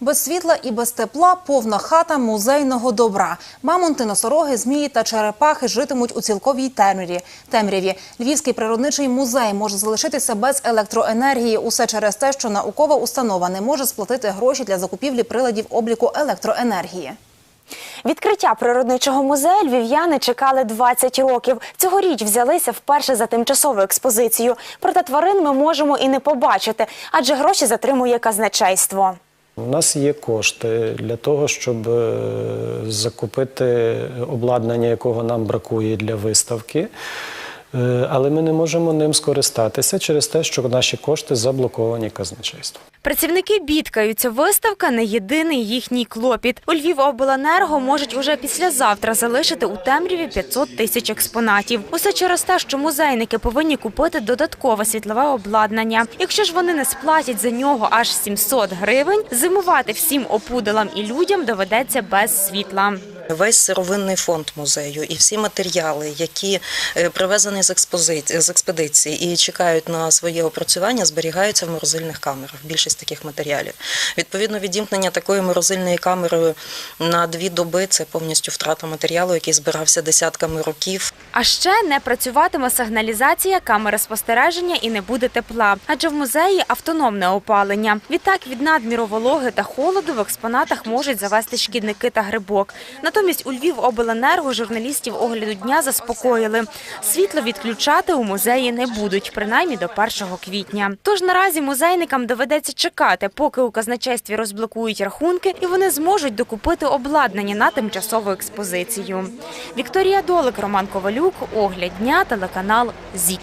Без світла і без тепла повна хата музейного добра. Мамонти, носороги, змії та черепахи житимуть у цілковій темряві. темряві. Львівський природничий музей може залишитися без електроенергії. Усе через те, що наукова установа не може сплатити гроші для закупівлі приладів обліку електроенергії. Відкриття природничого музею львів'яни чекали 20 років. Цьогоріч взялися вперше за тимчасову експозицію. Проте тварин ми можемо і не побачити, адже гроші затримує казначейство. У нас є кошти для того, щоб е, закупити обладнання, якого нам бракує для виставки. Е, Але ми не можемо ним скористатися через те, що наші кошти заблоковані казначейством. Працівники бідкаються. Виставка не єдиний їхній клопіт. У Львівобленерго можуть уже післязавтра залишити у темряві 500 тисяч експонатів. Усе через те, що музейники повинні купити додаткове світлове обладнання. Якщо ж вони не сплатять за нього аж 700 гривень, зимувати всім опудалам і людям доведеться без світла. Весь сировинний фонд музею і всі матеріали, які е, привезені з експозиції з експедиції і чекають на своє опрацювання, зберігаються в морозильних камерах. Більшість таких матеріалів. Відповідно, відімкнення такої морозильної камери на дві доби це повністю втрата матеріалу, який збирався десятками років. А ще не працюватиме сигналізація, камери спостереження і не буде тепла, адже в музеї автономне опалення. Відтак від надміру вологи та холоду в експонатах можуть завести шкідники та грибок. Натомість у Львівобленерго журналістів огляду дня заспокоїли. Світло відключати у музеї не будуть, принаймні до 1 квітня. Тож наразі музейникам доведеться чекати, поки у казначействі розблокують рахунки і вони зможуть докупити обладнання на тимчасову експозицію. Вікторія Долик, Роман Ковалюк, огляд дня, телеканал ЗІК.